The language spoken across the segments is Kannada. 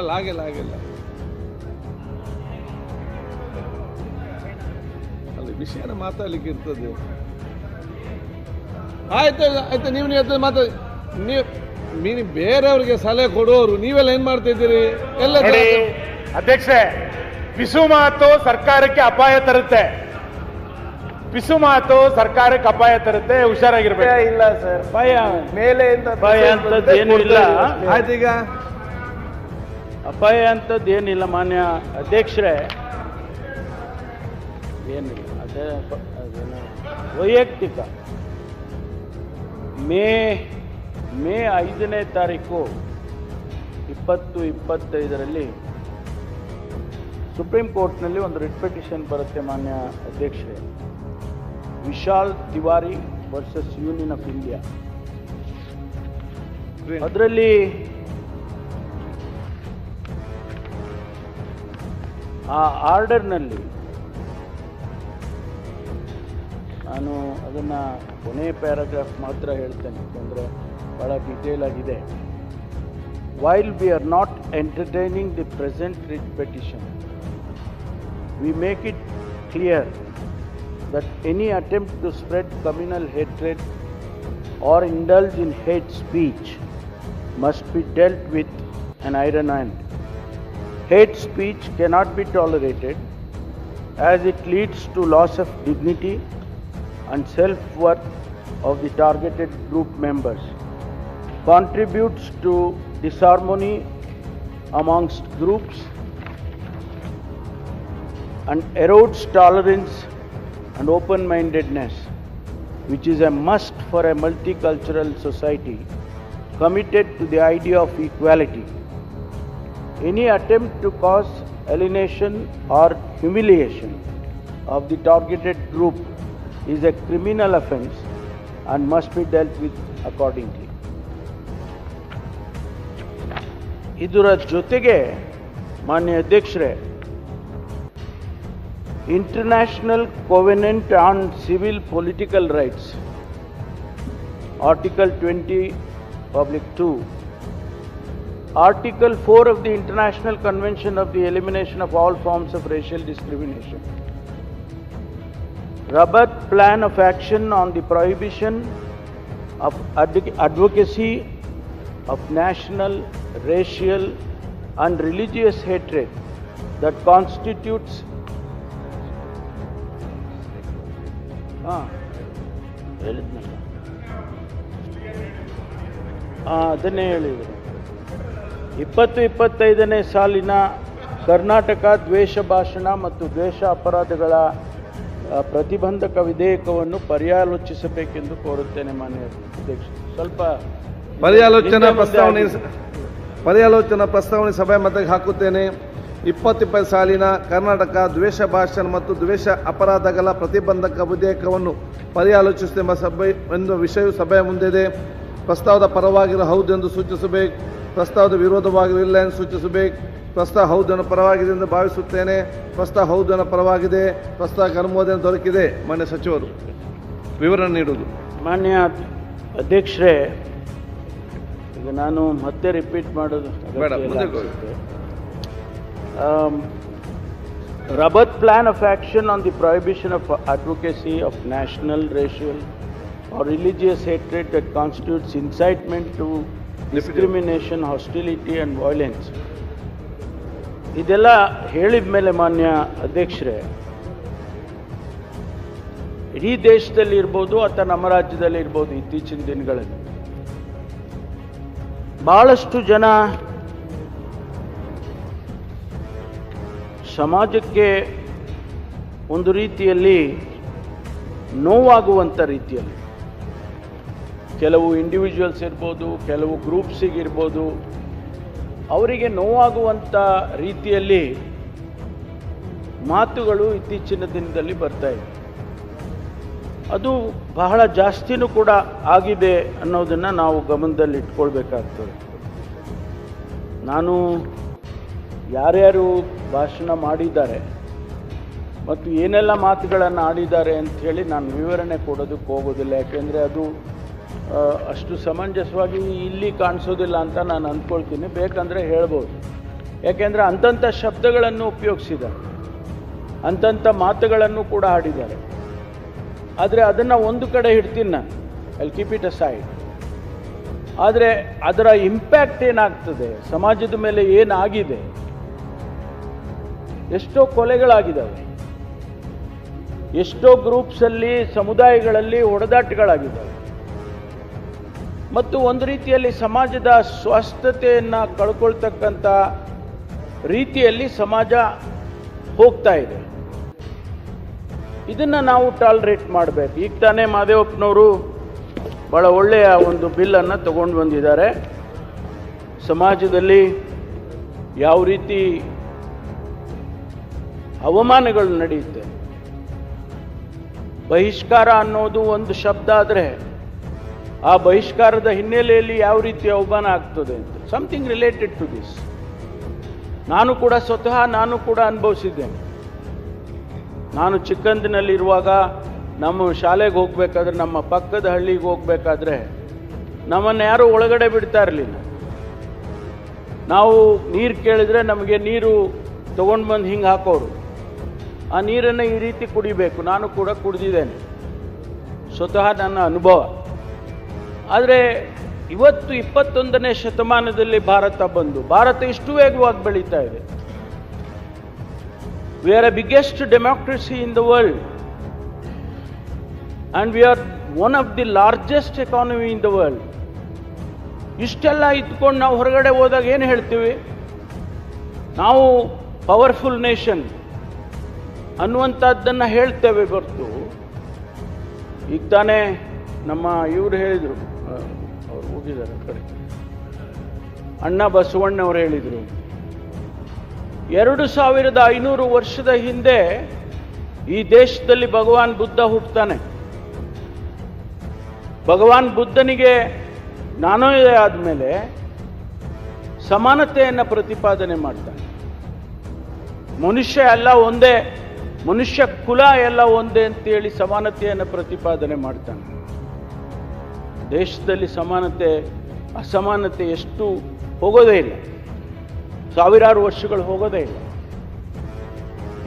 ಅಲ್ಲ ಆಗಿಲ್ಲ ಆಗಿಲ್ಲ ಅಲ್ಲಿ ವಿಷಯನ ಮಾತಾಡ್ಲಿಕ್ಕೆ ಇರ್ತದೆ. ಆಯ್ತು ಆಯ್ತು ನೀವು ನೀವು ಮಾತಾಡಿ. ನೀವು ನೀವು ಬೇರೆಯವ್ರಿಗೆ ಸಲಹೆ ಕೊಡೋರು ನೀವೆಲ್ಲ ಏನ್ ಮಾಡ್ತಾ ಇದ್ದೀರಿ? ಎಲ್ಲ ಅಧ್ಯಕ್ಷೆ ಪಿಸು ಮಾತು ಸರ್ಕಾರಕ್ಕೆ ಅಪಾಯ ತರುತ್ತೆ. ಪಿಸು ಮಾತು ಸರ್ಕಾರಕ್ಕೆ ಅಪಾಯ ತರುತ್ತೆ ಹುಷಾರಾಗಿರ್ಬೇಕು. ಇಲ್ಲ ಸರ್. ಭಯ. ಮೇಲೆ ಭಯ ಅಂತ ಏನು ಇಲ್ಲ ಆಯ್ತೀಗ ಈಗ. ಅಪಾಯ ಅಂತದ್ದು ಏನಿಲ್ಲ ಮಾನ್ಯ ಅಧ್ಯಕ್ಷರೇ. ಏನಿಲ್ಲ ಅದೇ ಅದೇನು ವೈಯಕ್ತಿಕ. ಮೇ ಮೇ ಐದನೇ ತಾರೀಕು ಇಪ್ಪತ್ತು ಇಪ್ಪತ್ತೈದರಲ್ಲಿ ಸುಪ್ರೀಂ ಕೋರ್ಟ್ನಲ್ಲಿ ಒಂದು ರಿಟ್ ಪಿಟಿಷನ್ ಬರುತ್ತೆ ಮಾನ್ಯ ಅಧ್ಯಕ್ಷರೇ. Vishal Tiwari versus union of India. ಅದರಲ್ಲಿ ಆ ಆರ್ಡರ್ನಲ್ಲಿ ನಾನು ಅದನ್ನು ಕೊನೆ ಪ್ಯಾರಾಗ್ರಾಫ್ ಮಾತ್ರ ಹೇಳ್ತೇನೆ ಯಾಕೆಂದರೆ ಭಾಳ ಡೀಟೇಲ್ ಆಗಿದೆ while we are not entertaining the present writ petition we make it clear that any attempt to spread communal hatred or indulge in hate speech must be dealt with an iron hand. Hate speech cannot be tolerated as it leads to loss of dignity and self-worth of the targeted group members, contributes to disharmony amongst groups and erodes tolerance and open mindedness, which is a must for a multicultural society committed to the idea of equality. Any attempt to cause alienation or humiliation of the targeted group is a criminal offense and must be dealt with accordingly. ಇದರ ಜೊತೆಗೆ ಮಾನ್ಯ ಅಧ್ಯಕ್ಷರೇ International Covenant on Civil Political Rights, Article 20, Public 2. Article 4 of the International Convention of the Elimination of All Forms of Racial Discrimination. Robert Plan of Action on the Prohibition of advoc- Advocacy of National, Racial, and Religious Hatred that constitutes ಹಾಂ ಹೇಳಿದ್ನಲ್ಲ ಹಾಂ ಅದನ್ನೇ ಹೇಳಿದರು ಇಪ್ಪತ್ತು ಇಪ್ಪತ್ತೈದನೇ ಸಾಲಿನ ಕರ್ನಾಟಕ ದ್ವೇಷ ಭಾಷಣ ಮತ್ತು ದ್ವೇಷ ಅಪರಾಧಗಳ ಪ್ರತಿಬಂಧಕ ವಿಧೇಯಕವನ್ನು ಪರ್ಯಾಲೋಚಿಸಬೇಕೆಂದು ಕೋರುತ್ತೇನೆ ಮಾನ್ಯ ಅಧ್ಯಕ್ಷ. ಸ್ವಲ್ಪ ಪರ್ಯಾಲೋಚನಾ ಪ್ರಸ್ತಾವನೆ. ಪರ್ಯಾಲೋಚನಾ ಪ್ರಸ್ತಾವನೆ ಸಭೆ ಮತಕ್ಕೆ ಹಾಕುತ್ತೇನೆ. ಇಪ್ಪತ್ತಿಪ್ಪತ್ತು ಸಾಲಿನ ಕರ್ನಾಟಕ ದ್ವೇಷ ಭಾಷಣ ಮತ್ತು ದ್ವೇಷ ಅಪರಾಧಗಳ ಪ್ರತಿಬಂಧಕ ವಿಧೇಯಕವನ್ನು ಪರ್ಯಾಲೋಚಿಸುತ್ತೆಂಬ ಸಭೆ ಎಂದು ವಿಷಯವು ಸಭೆಯ ಮುಂದಿದೆ ಪ್ರಸ್ತಾವದ ಪರವಾಗಿರೋ ಹೌದೆಂದು ಎಂದು ಸೂಚಿಸಬೇಕು. ಪ್ರಸ್ತಾವದ ವಿರೋಧವಾಗಿರಲಿಲ್ಲ ಎಂದು ಸೂಚಿಸಬೇಕು. ಪ್ರಸ್ತಾವ ಹೌದನ ಪರವಾಗಿದೆ ಎಂದು ಭಾವಿಸುತ್ತೇನೆ. ಪ್ರಸ್ತಾವ ಹೌದನ ಪರವಾಗಿದೆ. ಪ್ರಸ್ತಾವಕ್ಕೆ ಅನುಮೋದನೆ ದೊರಕಿದೆ. ಮಾನ್ಯ ಸಚಿವರು ವಿವರಣೆ ನೀಡುವುದು. ಮಾನ್ಯ ಅಧ್ಯಕ್ಷರೇ ಈಗ ನಾನು ಮತ್ತೆ ರಿಪೀಟ್ ಮಾಡೋದು ಬೇಡ, ಅಗತ್ಯ plan of action on the prohibition of advocacy of national racial or religious hatred constitutes incitement to Religious hostility and violence. ಇದೆಲ್ಲ ಹೇಳಿದ ಮೇಲೆ ಮಾನ್ಯ ಅಧ್ಯಕ್ಷರೇ, ಇಡೀ ದೇಶದಲ್ಲಿ ಇರ್ಬೋದು ಅಥವಾ ನಮ್ಮ ರಾಜ್ಯದಲ್ಲಿ ಇರ್ಬೋದು ಇತ್ತೀಚಿನ ದಿನಗಳಲ್ಲಿ ಬಹಳಷ್ಟು ಜನ ಸಮಾಜಕ್ಕೆ ಒಂದು ರೀತಿಯಲ್ಲಿ ನೋವಾಗುವಂಥ ರೀತಿಯಲ್ಲಿ ಕೆಲವು ಇಂಡಿವಿಜುವಲ್ಸ್ ಇರ್ಬೋದು, ಕೆಲವು ಗ್ರೂಪ್ಸಿಗೆ ಇರ್ಬೋದು, ಅವರಿಗೆ ನೋವಾಗುವಂಥ ರೀತಿಯಲ್ಲಿ ಮಾತುಗಳು ಇತ್ತೀಚಿನ ದಿನದಲ್ಲಿ ಬರ್ತಾ ಇದೆ. ಅದು ಬಹಳ ಜಾಸ್ತಿನೂ ಕೂಡ ಆಗಿದೆ ಅನ್ನೋದನ್ನು ನಾವು ಗಮನದಲ್ಲಿ ಇಟ್ಕೊಳ್ಬೇಕಾಗ್ತದೆ. ನಾನು ಯಾರ್ಯಾರು ಭಾಷಣ ಮಾಡಿದ್ದಾರೆ ಮತ್ತು ಏನೆಲ್ಲ ಮಾತುಗಳನ್ನು ಆಡಿದ್ದಾರೆ ಅಂಥೇಳಿ ನಾನು ವಿವರಣೆ ಕೊಡೋದಕ್ಕೆ ಹೋಗೋದಿಲ್ಲ. ಯಾಕೆಂದರೆ ಅದು ಅಷ್ಟು ಸಮಂಜಸವಾಗಿ ಇಲ್ಲಿ ಕಾಣಿಸೋದಿಲ್ಲ ಅಂತ ನಾನು ಅಂದ್ಕೊಳ್ತೀನಿ. ಬೇಕಂದರೆ ಹೇಳ್ಬೋದು. ಯಾಕೆಂದರೆ ಅಂಥಂಥ ಶಬ್ದಗಳನ್ನು ಉಪಯೋಗಿಸಿದ್ದಾರೆ. ಅಂಥಂಥ ಮಾತುಗಳನ್ನು ಕೂಡ ಆಡಿದ್ದಾರೆ. ಆದರೆ ಅದನ್ನು ಒಂದು ಕಡೆ ಇಡ್ತೀನಿ ನಾನು. ಅಲ್ಲಿ ಕೀಪ್ ಇಟ್ ಅ ಸೈಡ್ ಆದರೆ ಅದರ ಇಂಪ್ಯಾಕ್ಟ್ ಏನಾಗ್ತದೆ? ಸಮಾಜದ ಮೇಲೆ ಏನಾಗಿದೆ? ಎಷ್ಟೋ ಕೊಲೆಗಳಾಗಿದ್ದಾವೆ. ಎಷ್ಟೋ ಗ್ರೂಪ್ಸಲ್ಲಿ ಸಮುದಾಯಗಳಲ್ಲಿ ಹೊಡೆದಾಟಗಳಾಗಿದ್ದಾವೆ ಮತ್ತು ಒಂದು ರೀತಿಯಲ್ಲಿ ಸಮಾಜದ ಸ್ವಸ್ಥತೆಯನ್ನು ಕಳ್ಕೊಳ್ತಕ್ಕಂಥ ರೀತಿಯಲ್ಲಿ ಸಮಾಜ ಹೋಗ್ತಾ ಇದೆ. ಇದನ್ನು ನಾವು ಟಾಲರೇಟ್ ಮಾಡಬೇಕು. ಈಗ ತಾನೇ ಮಾದೇವಪ್ಪನವರು ಭಾಳ ಒಳ್ಳೆಯ ಒಂದು ಬಿಲ್ಲನ್ನು ತಗೊಂಡು ಬಂದಿದ್ದಾರೆ. ಸಮಾಜದಲ್ಲಿ ಯಾವ ರೀತಿ ಅವಮಾನಗಳು ನಡೆಯುತ್ತೆ, ಬಹಿಷ್ಕಾರ ಅನ್ನೋದು ಒಂದು ಶಬ್ದ ಆದರೆ ಆ ಬಹಿಷ್ಕಾರದ ಹಿನ್ನೆಲೆಯಲ್ಲಿ ಯಾವ ರೀತಿ ಅವಮಾನ ಆಗ್ತದೆ ಅಂತ? ಸಮಥಿಂಗ್ ರಿಲೇಟೆಡ್ ಟು ದಿಸ್ ನಾನು ಕೂಡ ಸ್ವತಃ ನಾನು ಕೂಡ ಅನುಭವಿಸಿದ್ದೇನೆ. ನಾನು ಚಿಕ್ಕಂದಿನಲ್ಲಿರುವಾಗ ನಮ್ಮ ಶಾಲೆಗೆ ಹೋಗಬೇಕಾದ್ರೆ, ನಮ್ಮ ಪಕ್ಕದ ಹಳ್ಳಿಗೆ ಹೋಗ್ಬೇಕಾದ್ರೆ ನಮ್ಮನ್ನು ಯಾರೂ ಒಳಗಡೆ ಬಿಡ್ತಾ ಇರಲಿಲ್ಲ. ನಾವು ನೀರು ಕೇಳಿದ್ರೆ ನಮಗೆ ನೀರು ತೊಗೊಂಡು ಬಂದು ಹಿಂಗೆ ಹಾಕೋರು. ಆ ನೀರನ್ನು ಈ ರೀತಿ ಕುಡಿಬೇಕು. ನಾನು ಕೂಡ ಕುಡಿದಿದ್ದೇನೆ. ಸ್ವತಃ ನನ್ನ ಅನುಭವ. ಆದರೆ ಇವತ್ತು ಇಪ್ಪತ್ತೊಂದನೇ ಶತಮಾನದಲ್ಲಿ ಭಾರತ ಬಂದು, ಭಾರತ ಇಷ್ಟು ವೇಗವಾಗಿ ಬೆಳೀತಾ ಇದೆ. We are a biggest democracy in the world and we are one of the largest economy in the world ಇಷ್ಟೆಲ್ಲ ಇದ್ಕೊಂಡು ನಾವು ಹೊರಗಡೆ ಹೋದಾಗ ಏನು ಹೇಳ್ತೀವಿ? ನಾವು ಪವರ್ಫುಲ್ ನೇಷನ್ ಅನ್ನುವಂಥದ್ದನ್ನು ಹೇಳ್ತೇವೆ ಹೊರತು. ಈಗ ತಾನೇ ನಮ್ಮ ಇವರು ಹೇಳಿದರು ಅವ್ರು ಹೋಗಿದ್ದಾರೆ ಕಡೆ. ಅಣ್ಣ ಬಸವಣ್ಣವ್ರು ಹೇಳಿದರು, ಎರಡು ಸಾವಿರದ ಐನೂರು ವರ್ಷದ ಹಿಂದೆ ಈ ದೇಶದಲ್ಲಿ ಭಗವಾನ್ ಬುದ್ಧ ಹುಟ್ಟುತ್ತಾನೆ ಭಗವಾನ್ ಬುದ್ಧನಿಗೆ ಜ್ಞಾನೋದಯ ಆದಮೇಲೆ ಸಮಾನತೆಯನ್ನು ಪ್ರತಿಪಾದನೆ ಮಾಡ್ತಾನೆ. ಮನುಷ್ಯ ಎಲ್ಲ ಒಂದೇ, ಮನುಷ್ಯ ಕುಲ ಎಲ್ಲ ಒಂದೇ ಅಂತೇಳಿ ಸಮಾನತೆಯನ್ನು ಪ್ರತಿಪಾದನೆ ಮಾಡ್ತಾನೆ. ದೇಶದಲ್ಲಿ ಸಮಾನತೆ, ಅಸಮಾನತೆ ಎಷ್ಟು ಹೋಗೋದೇ ಇಲ್ಲ. ಸಾವಿರಾರು ವರ್ಷಗಳು ಹೋಗೋದೇ ಇಲ್ಲ.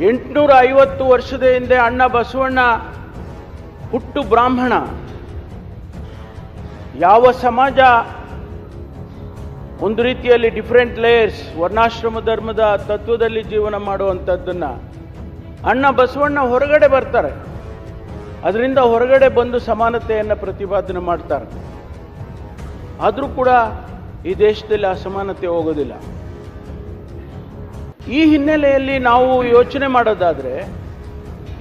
ಎಂಟುನೂರ ಐವತ್ತು ವರ್ಷದ ಹಿಂದೆ ಅಣ್ಣ ಬಸವಣ್ಣ ಹುಟ್ಟು ಬ್ರಾಹ್ಮಣ. ಯಾವ ಸಮಾಜ? ಒಂದು ರೀತಿಯಲ್ಲಿ ಡಿಫ್ರೆಂಟ್ ಲೇಯರ್ಸ್ ವರ್ಣಾಶ್ರಮ ಧರ್ಮದ ತತ್ವದಲ್ಲಿ ಜೀವನ ಮಾಡುವಂಥದ್ದನ್ನು ಅಣ್ಣ ಬಸವಣ್ಣ ಹೊರಗಡೆ ಬರ್ತಾರೆ. ಅದರಿಂದ ಹೊರಗಡೆ ಬಂದು ಸಮಾನತೆಯನ್ನು ಪ್ರತಿಪಾದನೆ ಮಾಡ್ತಾರೆ. ಆದರೂ ಕೂಡ ಈ ದೇಶದಲ್ಲಿ ಅಸಮಾನತೆ ಹೋಗೋದಿಲ್ಲ. ಈ ಹಿನ್ನೆಲೆಯಲ್ಲಿ ನಾವು ಯೋಚನೆ ಮಾಡೋದಾದರೆ,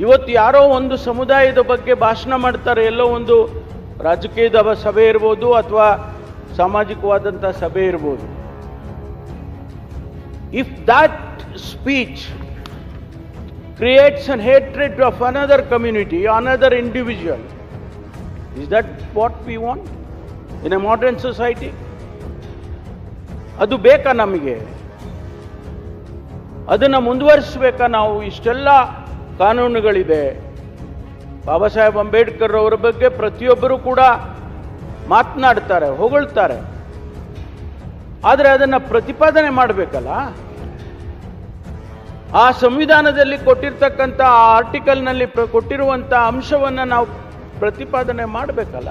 ಇವತ್ತು ಯಾರೋ ಒಂದು ಸಮುದಾಯದ ಬಗ್ಗೆ ಭಾಷಣ ಮಾಡ್ತಾರೆ, ಎಲ್ಲೋ ಒಂದು ರಾಜಕೀಯದ ಸಭೆ ಇರ್ಬೋದು ಅಥವಾ ಸಾಮಾಜಿಕವಾದಂಥ ಸಭೆ ಇರ್ಬೋದು. If that speech creates an hatred of another community, another individual. Is that what we want in a modern society? ಅದು ಬೇಕಾ ನಮಗೆ? ಅದನ್ನು ಮುಂದುವರಿಸಬೇಕಾ ನಾವು? ಇಷ್ಟೆಲ್ಲ ಕಾನೂನುಗಳಿದೆ. ಬಾಬಾ ಸಾಹೇಬ್ ಅಂಬೇಡ್ಕರ್ ಅವರ ಬಗ್ಗೆ ಪ್ರತಿಯೊಬ್ಬರು ಕೂಡ ಮಾತನಾಡ್ತಾರೆ ಹೊಗಳ್ತಾರೆ. ಆದರೆ ಅದನ್ನು ಪ್ರತಿಪಾದನೆ ಮಾಡಬೇಕಲ್ಲ? ಆ ಸಂವಿಧಾನದಲ್ಲಿ ಕೊಟ್ಟಿರ್ತಕ್ಕಂಥ ಆ ಆರ್ಟಿಕಲ್ನಲ್ಲಿ ಪ್ರ ಕೊಟ್ಟಿರುವಂಥ ಅಂಶವನ್ನು ನಾವು ಪ್ರತಿಪಾದನೆ ಮಾಡಬೇಕಲ್ಲ?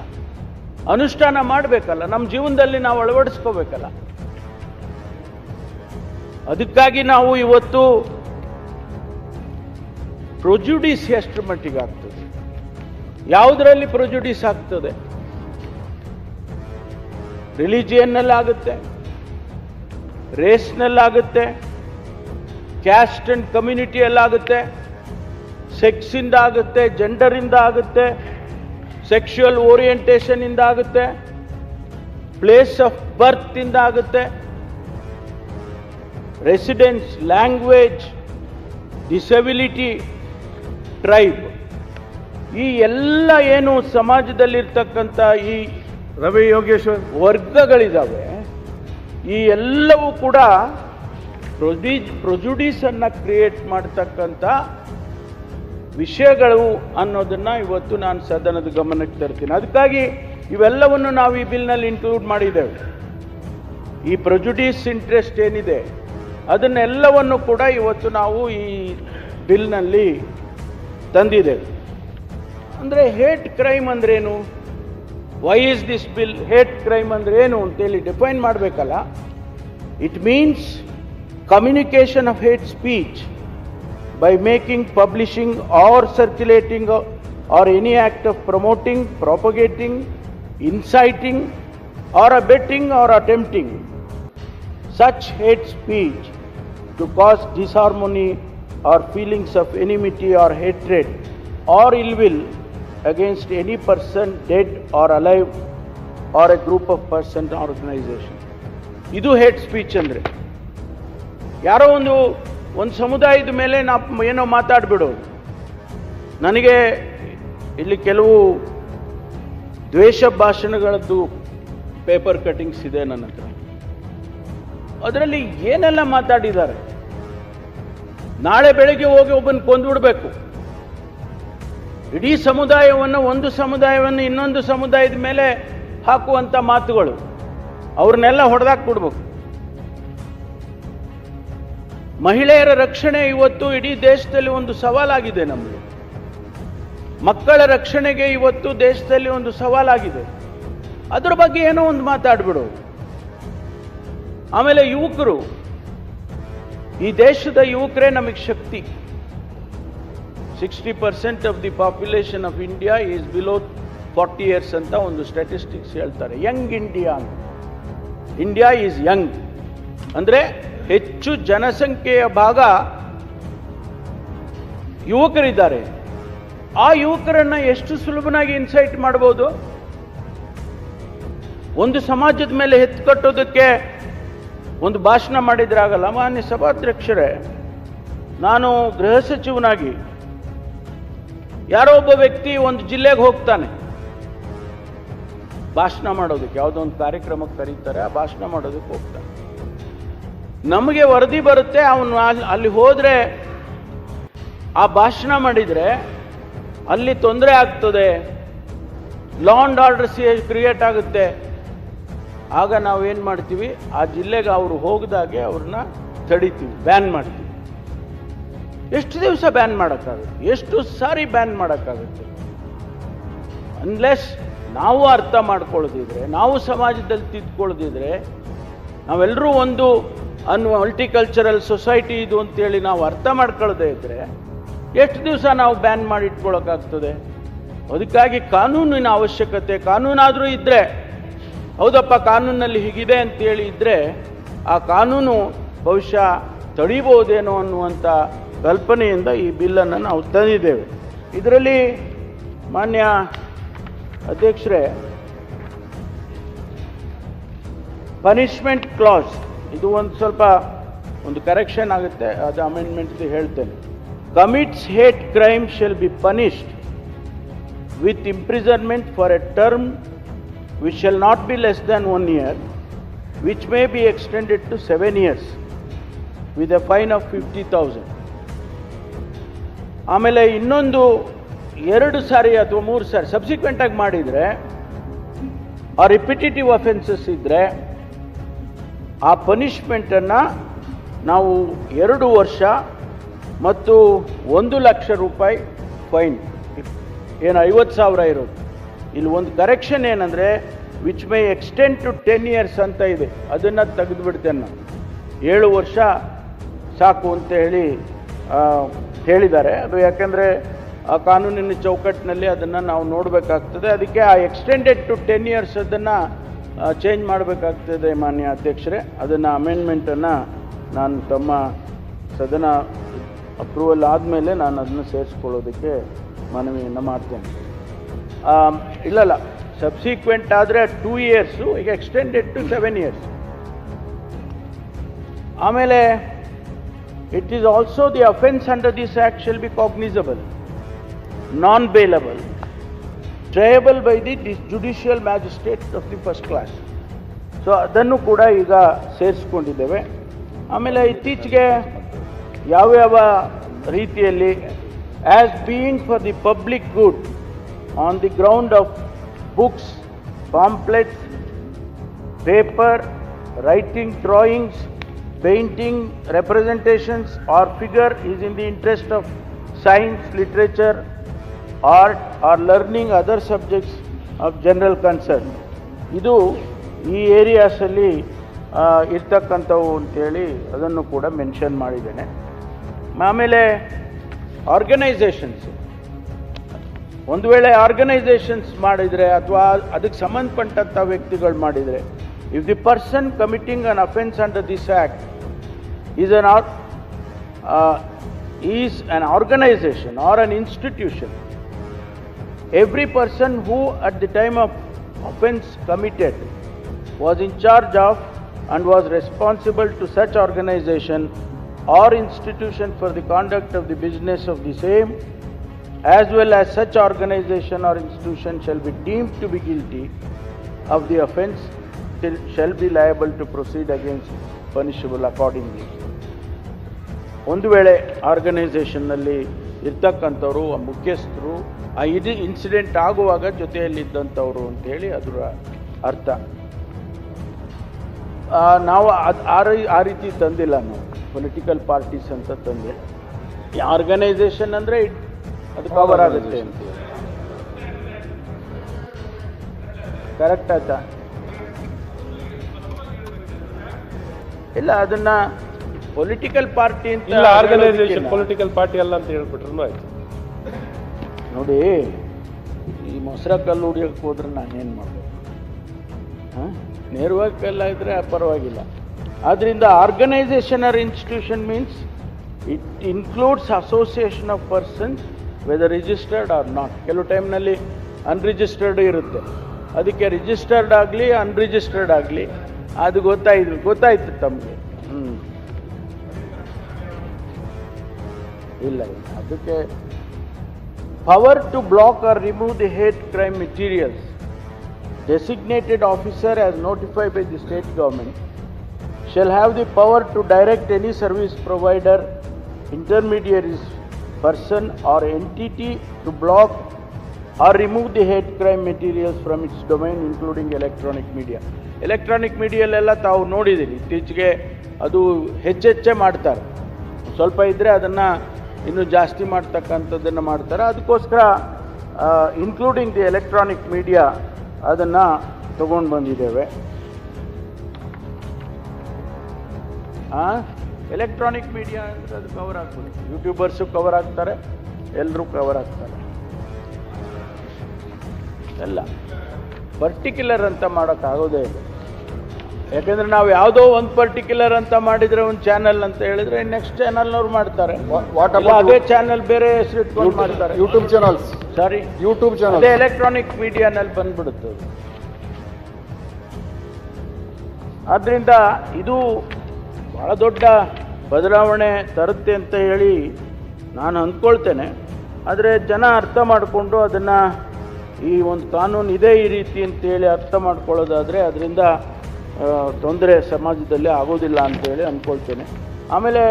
ಅನುಷ್ಠಾನ ಮಾಡಬೇಕಲ್ಲ? ನಮ್ಮ ಜೀವನದಲ್ಲಿ ನಾವು ಅಳವಡಿಸ್ಕೋಬೇಕಲ್ಲ? ಅದಕ್ಕಾಗಿ ನಾವು ಇವತ್ತು ಪ್ರೊಜ್ಯುಡಿಸ್ ಎಷ್ಟು ಮಟ್ಟಿಗೆ ಆಗ್ತದೆ? ಯಾವುದರಲ್ಲಿ ಪ್ರೊಜ್ಯುಡಿಸ್ ಆಗ್ತದೆ? ರಿಲಿಜಿಯನ್ನಲ್ಲಾಗುತ್ತೆ ರೇಸ್ನಲ್ಲಾಗುತ್ತೆ ಕ್ಯಾಸ್ಟ್ ಅಂಡ್ ಕಮ್ಯುನಿಟಿಯಲ್ಲಾಗುತ್ತೆ ಸೆಕ್ಸಿಂದ ಆಗುತ್ತೆ ಜೆಂಡರಿಂದ ಆಗುತ್ತೆ ಸೆಕ್ಷುವಲ್ ಓರಿಯೆಂಟೇಷನಿಂದ ಆಗುತ್ತೆ ಪ್ಲೇಸ್ ಆಫ್ ಬರ್ತ್ ಇಂದ ಆಗುತ್ತೆ ರೆಸಿಡೆನ್ಸ್ ಲ್ಯಾಂಗ್ವೇಜ್ ಡಿಸಬಿಲಿಟಿ ಟ್ರೈಬ್ ಈ ಎಲ್ಲ ಏನು ಸಮಾಜದಲ್ಲಿರ್ತಕ್ಕಂಥ ಈ ರವಿ ಯೋಗೇಶ್ವರ್. ವರ್ಗಗಳಿದ್ದಾವೆ ಈ ಎಲ್ಲವೂ ಕೂಡ ಪ್ರೊಡಿ ಪ್ರೊಜುಡೀಸನ್ನು ಕ್ರಿಯೇಟ್ ಮಾಡ್ತಕ್ಕಂಥ ವಿಷಯಗಳು ಅನ್ನೋದನ್ನು ಇವತ್ತು ನಾನು ಸದನದ ಗಮನಕ್ಕೆ ತರ್ತೀನಿ. ಅದಕ್ಕಾಗಿ ಇವೆಲ್ಲವನ್ನು ನಾವು ಈ ಬಿಲ್ನಲ್ಲಿ ಇನ್ಕ್ಲೂಡ್ ಮಾಡಿದ್ದೇವೆ. ಈ ಪ್ರೊಜುಡೀಸ್ ಇಂಟ್ರೆಸ್ಟ್ ಏನಿದೆ, ಅದನ್ನೆಲ್ಲವನ್ನು ಕೂಡ ಇವತ್ತು ನಾವು ಈ ಬಿಲ್ನಲ್ಲಿ ತಂದಿದ್ದೇವೆ. ಅಂದರೆ ಹೇಟ್ ಕ್ರೈಮ್ ಅಂದ್ರೇನು? Why is this bill hate crime ಅಂದ್ರೆ ಏನು ಅಂತೇಳಿ ಡಿಫೈನ್ ಮಾಡಬೇಕಲ್ಲ. It means Communication of hate speech by making, publishing, or circulating or- or any act of promoting, propagating, inciting, or abetting or attempting such hate speech to cause disharmony or feelings of enmity or hatred or ill will against any person dead or alive or a group of persons or organization. ಇದು ಹೇಟ್ ಸ್ಪೀಚ್ ಅಂದರೆ ಯಾರೋ ಒಂದು ಒಂದು ಸಮುದಾಯದ ಮೇಲೆ ನಾ ಏನೋ ಮಾತಾಡಿಬಿಡು. ನನಗೆ ಇಲ್ಲಿ ಕೆಲವು ದ್ವೇಷ ಭಾಷಣಗಳದ್ದು ಪೇಪರ್ ಕಟಿಂಗ್ಸ್ ಇದೆ ನನ್ನ ಹತ್ರ. ಅದರಲ್ಲಿ ಏನೆಲ್ಲ ಮಾತಾಡಿದ್ದಾರೆ? ನಾಳೆ ಬೆಳಿಗ್ಗೆ ಹೋಗಿ ಒಬ್ಬನ ಕೊಂದ್ಬಿಡ್ಬೇಕು. ಇಡೀ ಸಮುದಾಯವನ್ನು, ಒಂದು ಸಮುದಾಯವನ್ನು ಇನ್ನೊಂದು ಸಮುದಾಯದ ಮೇಲೆ ಹಾಕುವಂಥ ಮಾತುಗಳು. ಅವ್ರನ್ನೆಲ್ಲ ಹೊಡೆದಾಕ್ಬಿಡ್ಬೇಕು. ಮಹಿಳೆಯರ ರಕ್ಷಣೆ ಇವತ್ತು ಇಡೀ ದೇಶದಲ್ಲಿ ಒಂದು ಸವಾಲಾಗಿದೆ ನಮಗೆ. ಮಕ್ಕಳ ರಕ್ಷಣೆಗೆ ಇವತ್ತು ದೇಶದಲ್ಲಿ ಒಂದು ಸವಾಲಾಗಿದೆ. ಅದ್ರ ಬಗ್ಗೆ ಏನೋ ಒಂದು ಮಾತಾಡ್ಬಿಡು. ಆಮೇಲೆ ಯುವಕರು, ಈ ದೇಶದ ಯುವಕರೇ ನಮಗೆ ಶಕ್ತಿ. Sixty percent of the population of India is below forty years ಅಂತ ಒಂದು ಸ್ಟ್ಯಾಟಿಸ್ಟಿಕ್ಸ್ ಹೇಳ್ತಾರೆ. Young India India is young ಅಂದರೆ ಹೆಚ್ಚು ಜನಸಂಖ್ಯೆಯ ಭಾಗ ಯುವಕರಿದ್ದಾರೆ. ಆ ಯುವಕರನ್ನು ಎಷ್ಟು ಸುಲಭನಾಗಿ ಇನ್ಸೈಟ್ ಮಾಡ್ಬೋದು? ಒಂದು ಸಮಾಜದ ಮೇಲೆ ಹೆತ್ತು ಕಟ್ಟೋದಕ್ಕೆ ಒಂದು ಭಾಷಣ ಮಾಡಿದ್ರೆ ಆಗಲ್ಲ. ಮಾನ್ಯ ಸಭಾಧ್ಯಕ್ಷರೇ, ನಾನು ಗೃಹ ಸಚಿವನಾಗಿ ಯಾರೋ ಒಬ್ಬ ವ್ಯಕ್ತಿ ಒಂದು ಜಿಲ್ಲೆಗೆ ಹೋಗ್ತಾನೆ. ಭಾಷಣ ಮಾಡೋದಕ್ಕೆ ಯಾವುದೋ ಒಂದು ಕಾರ್ಯಕ್ರಮಕ್ಕೆ ಕರೀತಾರೆ, ಆ ಭಾಷಣ ಮಾಡೋದಕ್ಕೆ ಹೋಗ್ತಾನೆ. ನಮಗೆ ವರದಿ ಬರುತ್ತೆ, ಅವನು ಅಲ್- ಅಲ್ಲಿ ಹೋದರೆ ಆ ಭಾಷಣ ಮಾಡಿದರೆ ಅಲ್ಲಿ ತೊಂದರೆ ಆಗ್ತದೆ. ಲಾ ಅಂಡ್ ಆರ್ಡರ್ ಕ್ರಿಯೇಟ್ ಆಗುತ್ತೆ. ಆಗ ನಾವೇನು ಮಾಡ್ತೀವಿ? ಆ ಜಿಲ್ಲೆಗೆ ಅವರು ಹೋಗದಾಗೆ ಅವ್ರನ್ನ ತಡಿತೀವಿ ಬ್ಯಾನ್ ಮಾಡ್ತೀವಿ. ಎಷ್ಟು ದಿವಸ ಬ್ಯಾನ್ ಮಾಡೋಕ್ಕಾಗುತ್ತೆ? ಎಷ್ಟು ಸಾರಿ ಬ್ಯಾನ್ ಮಾಡೋಕ್ಕಾಗುತ್ತೆ? ಅನ್ಲೆಸ್ ನಾವು ಅರ್ಥ ಮಾಡ್ಕೊಳ್ಳೋದಿದ್ರೆ ನಾವು ಸಮಾಜದಲ್ಲಿ ತಿದ್ಕೊಳ್ಳೋದಿದ್ರೆ ನಾವೆಲ್ಲರೂ ಒಂದು ಅನ್ ಮಲ್ಟಿಕಲ್ಚರಲ್ ಸೊಸೈಟಿ ಇದು ಅಂತೇಳಿ ನಾವು ಅರ್ಥ ಮಾಡ್ಕೊಳ್ಳದೆ ಇದ್ದರೆ ಎಷ್ಟು ದಿವಸ ನಾವು ಬ್ಯಾನ್ ಮಾಡಿ ಇಟ್ಕೊಳ್ಳೋಕ್ಕಾಗ್ತದೆ ಅದಕ್ಕಾಗಿ ಕಾನೂನಿನ ಅವಶ್ಯಕತೆ, ಕಾನೂನಾದರೂ ಇದ್ದರೆ ಹೌದಪ್ಪ ಕಾನೂನಲ್ಲಿ ಹೀಗಿದೆ ಅಂತೇಳಿ ಇದ್ದರೆ ಆ ಕಾನೂನು ಬಹುಶಃ ತಡೀಬಹುದೇನೋ ಅನ್ನುವಂಥ ಕಲ್ಪನೆಯಿಂದ ಈ ಬಿಲ್ಲನ್ನು ನಾವು ತಂದಿದ್ದೇವೆ. ಇದರಲ್ಲಿ ಮಾನ್ಯ ಅಧ್ಯಕ್ಷರೇ ಪನಿಷ್ಮೆಂಟ್ ಕ್ಲಾಸ್ ಇದು ಒಂದು ಸ್ವಲ್ಪ ಒಂದು ಕರೆಕ್ಷನ್ ಆಗುತ್ತೆ. ಅದು ಅಮೆಂಡ್ಮೆಂಟ್ ಹೇಳ್ತೇನೆ. Commits hate crime shall be punished with imprisonment for a term which shall not be less than one year which may be extended to seven years with a fine of fifty thousand ಆಮೇಲೆ ಇನ್ನೊಂದು ಎರಡು ಸಾರಿ ಅಥವಾ ಮೂರು ಸಾರಿ ಸಬ್ಸಿಕ್ವೆಂಟಾಗಿ ಮಾಡಿದರೆ, ಆ ರಿಪಿಟೇಟಿವ್ ಅಫೆನ್ಸಸ್ ಇದ್ದರೆ ಆ ಪನಿಷ್ಮೆಂಟನ್ನು ನಾವು ಎರಡು ವರ್ಷ ಮತ್ತು ಒಂದು ಲಕ್ಷ ರೂಪಾಯಿ ಫೈನ್. ಏನು ಐವತ್ತು ಸಾವಿರ ಇರೋದು. ಇಲ್ಲಿ ಒಂದು ಕರೆಕ್ಷನ್ ಏನಂದರೆ which may extend to ten years ಅಂತ ಇದೆ. ಅದನ್ನು ತೆಗೆದುಬಿಡ್ತೇನೆ ನಾನು. ಏಳು ವರ್ಷ ಸಾಕು ಅಂತ ಹೇಳಿ ಹೇಳಿದ್ದಾರೆ. ಅದು ಯಾಕೆಂದರೆ, ಆ ಕಾನೂನಿನ ಚೌಕಟ್ಟಿನಲ್ಲಿ ಅದನ್ನು ನಾವು ನೋಡಬೇಕಾಗ್ತದೆ. ಅದಕ್ಕೆ ಆ ಎಕ್ಸ್ಟೆಂಡೆಡ್ ಟು ಟೆನ್ ಇಯರ್ಸ್ ಅದನ್ನು ಚೇಂಜ್ ಮಾಡಬೇಕಾಗ್ತದೆ ಮಾನ್ಯ ಅಧ್ಯಕ್ಷರೇ. ಅದನ್ನು ಅಮೆಂಡ್ಮೆಂಟನ್ನು ನಾನು ತಮ್ಮ ಸದನ ಅಪ್ರೂವಲ್ ಆದಮೇಲೆ ನಾನು ಅದನ್ನು ಸೇರಿಸ್ಕೊಳ್ಳೋದಕ್ಕೆ ಮನವಿಯನ್ನು ಮಾಡ್ತೇನೆ. ಇಲ್ಲಲ್ಲ ಸಬ್ಸಿಕ್ವೆಂಟ್ ಆದರೆ ಟೂ ಇಯರ್ಸು ಈಗ ಎಕ್ಸ್ಟೆಂಡೆಡ್ ಟು ಸೆವೆನ್ ಇಯರ್ಸ್ ಆಮೇಲೆ it is also the offence under this act be cognisable non bailable triable by the judicial magistrate of the first class so ಅದನ್ನು ಕೂಡ ಈಗ ಸೇರಿಸ್ಕೊಂಡಿದ್ದೇವೆ. ಆಮೇಲೆ ಇತ್ತೀಚೆಗೆ ಯಾವ್ಯಾವ ರೀತಿಯಲ್ಲಿ as being for the public good on the ground of books pamphlets paper writing drawings painting representations or figure is in the interest of science literature, art or learning other subjects of general concern ಇದು ಈ ಏರಿಯಾಸಲ್ಲಿ ಇರ್ತಕ್ಕಂಥವು ಅಂತೇಳಿ ಅದನ್ನು ಕೂಡ ಮೆನ್ಷನ್ ಮಾಡಿದ್ದೇನೆ. ಆಮೇಲೆ ಆರ್ಗನೈಸೇಷನ್ಸ್ ಒಂದು ವೇಳೆ ಆರ್ಗನೈಸೇಷನ್ಸ್ ಮಾಡಿದರೆ ಅಥವಾ ಅದಕ್ಕೆ ಸಂಬಂಧಪಟ್ಟಂಥ ವ್ಯಕ್ತಿಗಳು ಮಾಡಿದರೆ if the person committing an offence under this act is an or is an organisation or an institution every person who at the time of offense committed was in charge of and was responsible to such organization or institution for the conduct of the business of the same as well as such organization or institution shall be deemed to be guilty of the offense shall be liable to proceed against punishable accordingly ಒಂದು ವೇಳೆ ಆರ್ಗನೈಸೇಷನ್ನಲ್ಲಿ ಇರ್ತಕ್ಕಂಥವರು ಮುಖ್ಯಸ್ಥರು ಆ ಇದು ಇನ್ಸಿಡೆಂಟ್ ಆಗುವಾಗ ಜೊತೆಯಲ್ಲಿದ್ದಂಥವ್ರು ಅಂತೇಳಿ ಅದರ ಅರ್ಥ. ನಾವು ಅದು ಆ ರೀ- ಆ ರೀತಿ ತಂದಿಲ್ಲ ನಾವು. ಪೊಲಿಟಿಕಲ್ ಪಾರ್ಟೀಸ್ ಅಂತ ತಂದೆ. ಈ ಆರ್ಗನೈಸೇಷನ್ ಅಂದರೆ ಅದು ಕವರ್ ಆಗುತ್ತೆ ಅಂತ. ಕರೆಕ್ಟ್ ಆಯ್ತಾ? ಇಲ್ಲ ಅದನ್ನ ಪೊಲಿಟಿಕಲ್ ಪಾರ್ಟಿ ಅಂತ ಆರ್ಗನೈಸೇಷನ್ ಪೊಲಿಟಿಕಲ್ ಪಾರ್ಟಿ ಅಲ್ಲ ಅಂತ ಹೇಳ್ಬಿಟ್ರು ಆಯ್ತು. ನೋಡಿ, ಈ ಮೊಸರ ಕಲ್ಲು ಹೊಡಿಯೋಕ್ಕೆ ಹೋದ್ರೆ ನಾನೇನು ಮಾಡಬೇಕು? ಹಾಂ? ನೇರವಾಗಿ ಇದ್ರೆ ಪರವಾಗಿಲ್ಲ. ಆದ್ದರಿಂದ organisation or institution means it includes association of persons whether registered or not ಕೆಲವು ಟೈಮ್ನಲ್ಲಿ ಅನ್ರಿಜಿಸ್ಟರ್ಡ್ ಇರುತ್ತೆ. ಅದಕ್ಕೆ ರಿಜಿಸ್ಟರ್ಡ್ ಆಗಲಿ ಅನ್ರಿಜಿಸ್ಟರ್ಡ್ ಆಗಲಿ, ಅದು ಗೊತ್ತಾಯ್ತು ಗೊತ್ತಾಯ್ತು ತಮಗೆ. ಹ್ಞೂ ಇಲ್ಲ ಇಲ್ಲ. ಅದಕ್ಕೆ power to block or remove the hate crime materials. Designated officer as notified by the state government shall have the power to direct any service provider, intermediaries, person or entity to block or remove the hate crime materials from its domain including electronic media. Electronic ಮೀಡಿಯಲ್ಲೆಲ್ಲ ತಾವು ನೋಡಿದ್ದೀರಿ ಇತ್ತೀಚೆಗೆ ಅದು ಹೆಚ್ಚೆಚ್ಚೆ ಮಾಡ್ತಾರೆ ಸ್ವಲ್ಪ ಇದ್ದರೆ ಅದನ್ನು ಇನ್ನೂ ಜಾಸ್ತಿ ಮಾಡ್ತಕ್ಕಂಥದ್ದನ್ನು ಮಾಡ್ತಾರೆ. ಅದಕ್ಕೋಸ್ಕರ ಇನ್ಕ್ಲೂಡಿಂಗ್ ದಿ ಎಲೆಕ್ಟ್ರಾನಿಕ್ ಮೀಡಿಯಾ ಅದನ್ನು ತಗೊಂಡು ಬಂದಿದ್ದೇವೆ. ಎಲೆಕ್ಟ್ರಾನಿಕ್ ಮೀಡಿಯಾ ಅಂದರೆ ಅದು ಕವರ್ ಆಗ್ಬೋದು. ಯೂಟ್ಯೂಬರ್ಸು ಕವರ್ ಆಗ್ತಾರೆ ಎಲ್ಲರೂ ಕವರ್ ಆಗ್ತಾರೆ. ಎಲ್ಲ. ಪರ್ಟಿಕ್ಯುಲರ್ ಅಂತ ಮಾಡೋಕ್ಕಾಗೋದೇ ಇಲ್ಲ. ಯಾಕಂದ್ರೆ ನಾವು ಯಾವುದೋ ಒಂದು ಪರ್ಟಿಕ್ಯುಲರ್ ಅಂತ ಮಾಡಿದ್ರೆ ಒಂದು ಚಾನಲ್ ಅಂತ ಹೇಳಿದ್ರೆ ನೆಕ್ಸ್ಟ್ ಚಾನಲ್ನವ್ರು ಮಾಡ್ತಾರೆ. ಅದೇ ಚಾನಲ್ ಬೇರೆ ಹೆಸರು ಇಟ್ಕೊಂಡು ಮಾಡ್ತಾರೆ. YouTube channels sorry YouTube channel ಅದೇ ಎಲೆಕ್ಟ್ರಾನಿಕ್ ಮೀಡಿಯಾನಲ್ಲಿ ಬಂದ್ಬಿಡುತ್ತೆ. ಆದ್ದರಿಂದ ಆದ್ರಿಂದ ಇದು ಬಹಳ ದೊಡ್ಡ ಬದಲಾವಣೆ ತರುತ್ತೆ ಅಂತ ಹೇಳಿ ನಾನು ಅಂದ್ಕೊಳ್ತೇನೆ ಆದರೆ ಜನ ಅರ್ಥ ಮಾಡಿಕೊಂಡು ಅದನ್ನು ಈ ಒಂದು ಕಾನೂನು ಇದೆ ಈ ರೀತಿ ಅಂತೇಳಿ ಅರ್ಥ ಮಾಡ್ಕೊಳ್ಳೋದಾದರೆ ಅದರಿಂದ ತೊಂದರೆ ಸಮಾಜದಲ್ಲಿ ಆಗೋದಿಲ್ಲ ಅಂತೇಳಿ ಅಂದ್ಕೊಳ್ತೇನೆ ಆಮೇಲೆ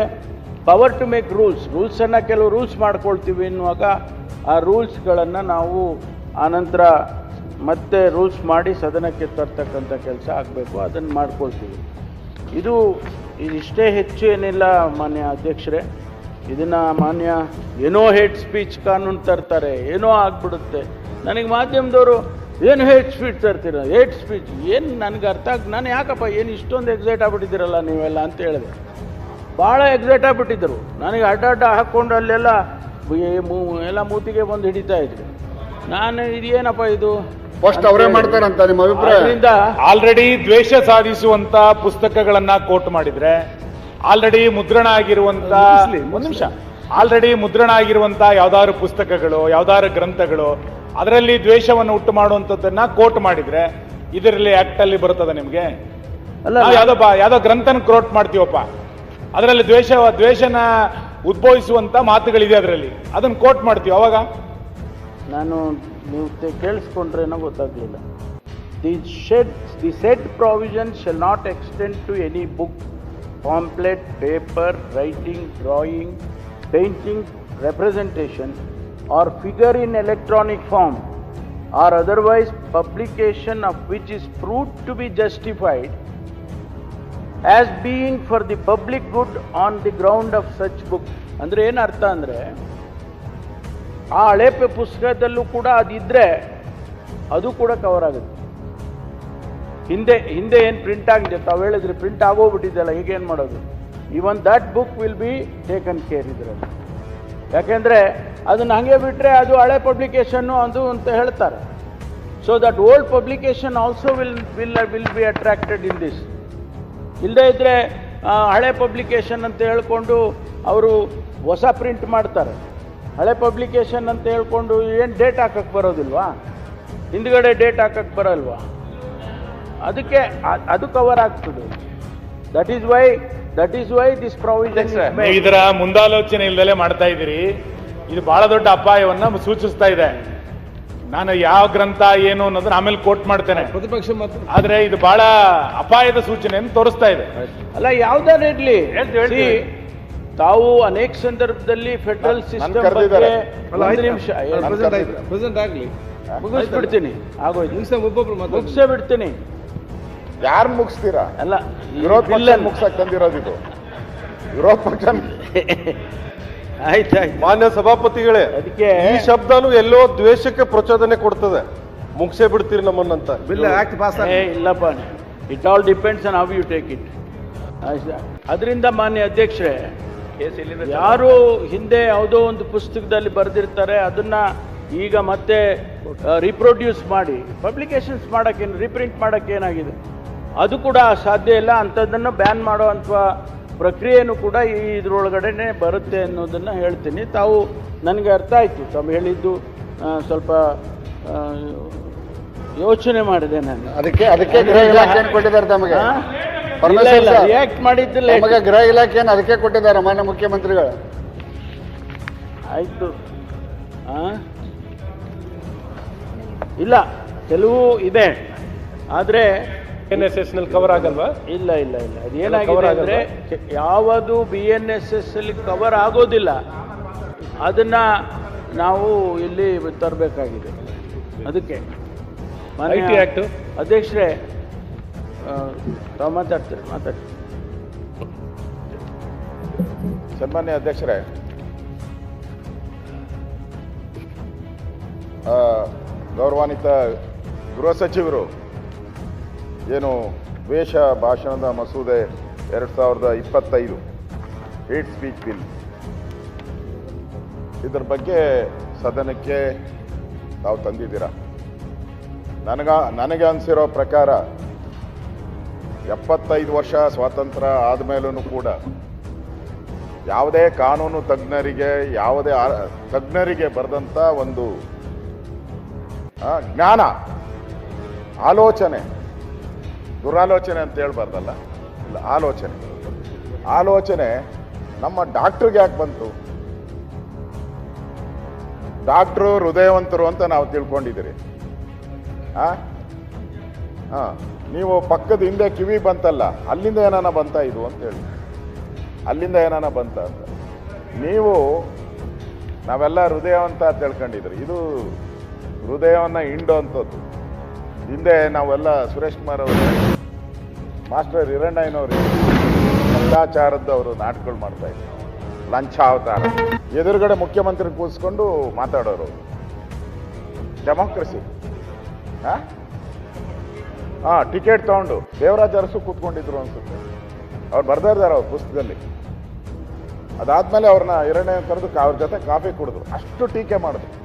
ಪವರ್ ಟು ಮೇಕ್ ರೂಲ್ಸ್ ರೂಲ್ಸನ್ನು ಕೆಲವು ರೂಲ್ಸ್ ಮಾಡ್ಕೊಳ್ತೀವಿ ಎನ್ನುವಾಗ ಆ ರೂಲ್ಸ್ಗಳನ್ನು ನಾವು ಆನಂತರ ಮತ್ತೆ ರೂಲ್ಸ್ ಮಾಡಿ ಸದನಕ್ಕೆ ತರ್ತಕ್ಕಂಥ ಕೆಲಸ ಆಗಬೇಕು. ಅದನ್ನು ಮಾಡ್ಕೊಳ್ತೀವಿ. ಇದು ಇದಿಷ್ಟೇ ಹೆಚ್ಚು ಏನಿಲ್ಲ ಮಾನ್ಯ ಅಧ್ಯಕ್ಷರೇ. ಇದನ್ನು ಮಾನ್ಯ ಏನೋ ಹೇಟ್ ಸ್ಪೀಚ್ ಕಾನೂನು ತರ್ತಾರೆ. ಏನೋ ಆಗ್ಬಿಡುತ್ತೆ. ನನಗೆ ಮಾಧ್ಯಮದವರು ಏನು ಹೇಟ್ ಸ್ಪೀಚ್ ತರ್ತೀರ? ಏಟ್ ಸ್ಪೀಚ್ ಏನು ನನಗೆ ಅರ್ಥ ಆಗ್ ನಾನು ಯಾಕಪ್ಪ ಏನು ಇಷ್ಟೊಂದು ಎಕ್ಸೈಟ್ ಆಗ್ಬಿಟ್ಟಿದ್ದೀರಲ್ಲ ನೀವೆಲ್ಲ ಅಂತ ಹೇಳಿದೆ. ಭಾಳ ಎಕ್ಸೈಟ್ ಆಗ್ಬಿಟ್ಟಿದ್ದರು. ನನಗೆ ಅಡ್ಡ ಹಾಕ್ಕೊಂಡು ಅಲ್ಲೆಲ್ಲ ಎಲ್ಲ ಮೂತಿಗೆ ಬಂದು ಹಿಡಿತಾ ಇದ್ರು ನಾನು ಇದೇನಪ್ಪ ಇದು? ಫಸ್ಟ್ ಅವರೇ ಮಾಡ್ತಾರಂತ ನಿಮ್ಮ ಅಭಿಪ್ರಾಯದಿಂದ ಆಲ್ರೆಡಿ ದ್ವೇಷ ಸಾಧಿಸುವಂತ ಪುಸ್ತಕಗಳನ್ನ ಕೋಟ್ ಮಾಡಿದ್ರೆ ಆಲ್ರೆಡಿ ಮುದ್ರಣ ಆಗಿರುವಂತ ಒಂದು ನಿಮಿಷ. ಆಲ್ರೆಡಿ ಮುದ್ರಣ ಆಗಿರುವಂತ ಯಾವ್ದಾದ್ರು ಪುಸ್ತಕಗಳು ಯಾವ್ದಾದ್ರು ಗ್ರಂಥಗಳು ಅದರಲ್ಲಿ ದ್ವೇಷವನ್ನು ಉಂಟು ಮಾಡುವಂಥದ್ದನ್ನ ಕೋಟ್ ಮಾಡಿದ್ರೆ ಇದರಲ್ಲಿ ಆಕ್ಟ್ ಅಲ್ಲಿ ಬರುತ್ತದ ನಿಮ್ಗೆ? ಯಾವ್ದೋ ಯಾವ್ದೋ ಗ್ರಂಥನ ಕ್ರೋಟ್ ಮಾಡ್ತೀವಪ್ಪ. ಅದರಲ್ಲಿ ದ್ವೇಷ ದ್ವೇಷನ ಉದ್ಭವಿಸುವಂತ ಮಾತುಗಳಿದೆ ಅದರಲ್ಲಿ. ಅದನ್ನ ಕೋಟ್ ಮಾಡ್ತೀವಿ ಅವಾಗ? ನಾನು ನೀವು ಕೇಳಿಸ್ಕೊಂಡ್ರೇನೋ ಗೊತ್ತಾಗ್ಲಿಲ್ಲ. The shed the said provision shall not extend to any book pamphlet paper writing drawing painting representation or figure in electronic form or otherwise publication of which is proved to be justified as being for the public good on the ground of such book ಅಂದ್ರೆ ಏನು ಅರ್ಥ ಅಂದರೆ, ಆ ಹಳೆಪೆ ಪುಸ್ತಕದಲ್ಲೂ ಕೂಡ ಅದಿದ್ರೆ ಅದು ಕೂಡ ಕವರ್ ಆಗುತ್ತೆ. ಹಿಂದೆ ಹಿಂದೆ ಏನು ಪ್ರಿಂಟ್ ಆಗಿದೆ? ತಾವು ಹೇಳಿದ್ರೆ ಪ್ರಿಂಟ್ ಈಗ ಈಗೇನು ಮಾಡೋದು? Even that book will be taken care ಇದರಲ್ಲಿ. ಯಾಕೆಂದರೆ ಅದನ್ನ ಹಂಗೆ ಬಿಟ್ಟರೆ ಅದು ಹಳೆ ಪಬ್ಲಿಕೇಶನ್ನು ಅದು ಅಂತ ಹೇಳ್ತಾರೆ. So that old publication also will will will be attracted in this ಇಲ್ಲದೇ ಇದ್ದರೆ ಹಳೆ ಪಬ್ಲಿಕೇಶನ್ ಅಂತ ಹೇಳ್ಕೊಂಡು ಅವರು ಹೊಸ ಪ್ರಿಂಟ್ ಮಾಡ್ತಾರೆ. ಹಳೆ ಪಬ್ಲಿಕೇಶನ್ ಅಂತ ಹೇಳ್ಕೊಂಡು ಏನು ಡೇಟ್ ಹಾಕಕ್ಕೆ ಬರೋದಿಲ್ವಾ? ಹಿಂದ್ಗಡೆ ಡೇಟ್ ಹಾಕಕ್ಕೆ ಬರಲ್ವಾ? ಅದಕ್ಕೆ ಅದು ಕವರ್ ಆಗ್ತದೆ. That is why that is why this provision ಇದರ ಮುಂದಾಲೋಚನೆ ಇಲ್ಲದಲೇ ಮಾಡ್ತಾ ಇದ್ದೀರಿ. ಇದು ಬಹಳ ದೊಡ್ಡ ಅಪಾಯವನ್ನ ಸೂಚಿಸ್ತಾ ಇದೆ. ನಾನು ಯಾವ ಗ್ರಂಥ ಏನು ಅನ್ನೋದನ್ನ ಆಮೇಲೆ ಕೋಟ್ ಮಾಡ್ತೇನೆ. ಪ್ರತಿಪಕ್ಷ ಮತ್ತು ಆದ್ರೆ ಇದು ಬಹಳ ಅಪಾಯದ ಸೂಚನೆಯನ್ನು ತೋರಿಸ್ತಾ ಇದೆ. ಅಲ್ಲ ಯಾವ್ದಾರು ಇರ್ಲಿ. ಹೇಳ್ತೀವಿ, ಹೇಳ್ತೀವಿ. ತಾವು ಅನೇಕ ಸಂದರ್ಭದಲ್ಲಿ ಫೆಡರಲ್ ಸಿಸ್ಟಮ್ ನಿಮಿಷ. ಪ್ರೆಸೆಂಟ್ ಆಗ್ಲಿ. ಮುಗಿಸ್ಬಿಡ್ತೀನಿ. ಆಗೋಯ್ತು. ಮುಗಿಸ ಒಬ್ಬೊಬ್ರು ಮುಗಿಸೇ ಬಿಡ್ತೀನಿ. ಯಾರು ಮುಗಿಸ್ತೀರಾ? ಅಲ್ಲ ವಿರೋಧ ಪಕ್ಷ ಮುಗ್ಸಕ್ ತಂದಿರೋದು ಇದು ವಿರೋಧ ಪಕ್ಷ ಆಯ್ತಾಯ್ತು ಮಾನ್ಯ ಸಭಾಪತಿಗಳೇ ಅದಕ್ಕೆ ಈ ಶಬ್ದನು ಎಲ್ಲೋ ದ್ವೇಷಕ್ಕೆ ಪ್ರಚೋದನೆ ಕೊಡ್ತದೆ. ಮುಗಿಸೇ ಬಿಡ್ತೀರಿ ನಮ್ಮನ್ನಂತ. ಬಿಲ್ ಆಕ್ಟ್ ಪಾಸ್ ಏ ಇಲ್ಲಪ್ಪ. It all depends on how you take it ಅದರಿಂದ ಮಾನ್ಯ ಅಧ್ಯಕ್ಷರೇ ಯಾರು ಹಿಂದೆ ಯಾವುದೋ ಒಂದು ಪುಸ್ತಕದಲ್ಲಿ ಬರೆದಿರ್ತಾರೆ ಅದನ್ನ ಈಗ ಮತ್ತೆ ರಿಪ್ರೊಡ್ಯೂಸ್ ಮಾಡಿ ಪಬ್ಲಿಕೇಶನ್ಸ್ ಮಾಡೋಕ್ಕೇನು ರೀಪ್ರಿಂಟ್ ಮಾಡೋಕ್ಕೇನಾಗಿದೆ ಅದು ಕೂಡ ಸಾಧ್ಯ ಇಲ್ಲ. ಅಂಥದ್ದನ್ನು ಬ್ಯಾನ್ ಮಾಡೋ ಅಂಥ ಪ್ರಕ್ರಿಯೆನೂ ಕೂಡ ಈ ಇದ್ರೊಳಗಡೆನೆ ಬರುತ್ತೆ ಅನ್ನೋದನ್ನು ಹೇಳ್ತೀನಿ. ತಾವು ನನಗೆ ಅರ್ಥ ಆಯಿತು. ತಾವು ಹೇಳಿದ್ದು ಸ್ವಲ್ಪ ಯೋಚನೆ ಮಾಡಿದೆ ನಾನು. ಅದಕ್ಕೆ ಅದಕ್ಕೆ ಗೃಹ ಇಲಾಖೆ ಏನ್ ಕೊಟ್ಟಿದ್ದಾರೆ ತಮಗೆ? ರಿಯಾಕ್ಟ್ ಮಾಡಿದ್ದಿಲ್ಲ. ನಮಗೆ ಗೃಹ ಇಲಾಖೆಯನ್ನು ಅದಕ್ಕೆ ಕೊಟ್ಟಿದ್ದಾರೆ ಮಾನ್ಯ ಮುಖ್ಯಮಂತ್ರಿಗಳು? ಆಯ್ತು? ಇಲ್ಲ ಕೆಲವು ಇದೆ. ಆದ್ರೆ ಎನ್ ಎಸ್ ಎಸ್ನಲ್ಲಿ ಕವರ್ ಆಗಲ್ವಾ ಇಲ್ಲ ಇಲ್ಲ ಇಲ್ಲ ಅದು ಏನಾಗಿದೆ? ಅಂದ್ರೆ ಯಾವುದು ಬಿ ಎನ್ ಎಸ್ ಎಸ್ ಅಲ್ಲಿ ಕವರ್ ಆಗೋದಿಲ್ಲ ಅದನ್ನ ನಾವು ಇಲ್ಲಿ ತರಬೇಕಾಗಿದೆ ಅದಕ್ಕೆ ಐಟಿ? ಅಧ್ಯಕ್ಷರೇ ತಾವು ಮಾತಾಡ್ತೀರಿ ಮಾತಾಡಿ ಸನ್ಮಾನ್ಯ ಅಧ್ಯಕ್ಷರೇ ಆ, ಗೌರವಾನ್ವಿತ ಗೃಹ ಸಚಿವರು ಏನು ದ್ವೇಷ ಭಾಷಣದ ಮಸೂದೆ ಎರಡು ಸಾವಿರದ ಇಪ್ಪತ್ತೈದು ಹೇಟ್ ಸ್ಪೀಚ್ ಬಿಲ್ ಇದರ ಬಗ್ಗೆ ಸದನಕ್ಕೆ ತಾವು ತಂದಿದ್ದೀರ? ನನಗ, ನನಗೆ ಅನಿಸಿರೋ ಪ್ರಕಾರ ಎಪ್ಪತ್ತೈದು ವರ್ಷ ಸ್ವಾತಂತ್ರ್ಯ ಆದಮೇಲೂ ಕೂಡ ಯಾವುದೇ ಕಾನೂನು ತಜ್ಞರಿಗೆ, ಯಾವುದೇ ತಜ್ಞರಿಗೆ ಬರೆದಂಥ ಒಂದು ಜ್ಞಾನ, ಆಲೋಚನೆ ದುರಾಲೋಚನೆ ಅಂತ ಹೇಳ್ಬಾರ್ದಲ್ಲ. ಇಲ್ಲ, ಆಲೋಚನೆ. ಆಲೋಚನೆ ನಮ್ಮ ಡಾಕ್ಟ್ರಿಗೆ ಯಾಕೆ ಬಂತು? ಡಾಕ್ಟ್ರು ಹೃದಯವಂತರು ಅಂತ ನಾವು ತಿಳ್ಕೊಂಡಿದ್ದೀರಿ. ಆ? ಹಾಂ ನೀವು ಪಕ್ಕದ ಹಿಂದೆ ಕಿವಿ ಬಂತಲ್ಲ, ಅಲ್ಲಿಂದ ಏನಾನ ಬಂತ ಇದು ಅಂತ ಹೇಳಿ. ಅಲ್ಲಿಂದ ಏನಾನ ಬಂತ ಅಂತ. ನೀವು, ನಾವೆಲ್ಲ ಹೃದಯವಂತ ತಿಳ್ಕೊಂಡಿದ್ರಿ ಇದು ಹೃದಯವನ್ನು ಹಿಂಡೋ ಅಂಥದ್ದು ಹಿಂದೆ ನಾವೆಲ್ಲ ಸುರೇಶ್ ಕುಮಾರ್ ಅವರು, ಮಾಸ್ಟರ್ ಹಿರಣ್ಣಯ್ಯನವರು ಭ್ರಷ್ಟಾಚಾರದ್ದು ಅವರು ನಾಟಕಗಳು ಮಾಡ್ತಾ ಇದ್ರು ಲಂಚಾವತಾರ. ಎದುರುಗಡೆ ಮುಖ್ಯಮಂತ್ರಿ ಕೂರಿಸ್ಕೊಂಡು ಮಾತಾಡೋರು. ಡೆಮೋಕ್ರಸಿ. ಹಾ ಹಾಂ ಟಿಕೆಟ್ ತಗೊಂಡು ದೇವರಾಜ ಅರಸು ಕೂತ್ಕೊಂಡಿದ್ರು ಅನ್ಸುತ್ತೆ. ಅವ್ರು ಬರ್ತಾ ಇದ್ದಾರೆ ಅವ್ರ ಪುಸ್ತಕದಲ್ಲಿ. ಅದಾದ್ಮೇಲೆ ಅವ್ರನ್ನ ಎರಡನೇ ಕರೆದು ಅವ್ರ ಜೊತೆ ಕಾಫಿ ಕುಡಿದ್ರು. ಅಷ್ಟು ಟೀಕೆ ಮಾಡಿದ್ರು.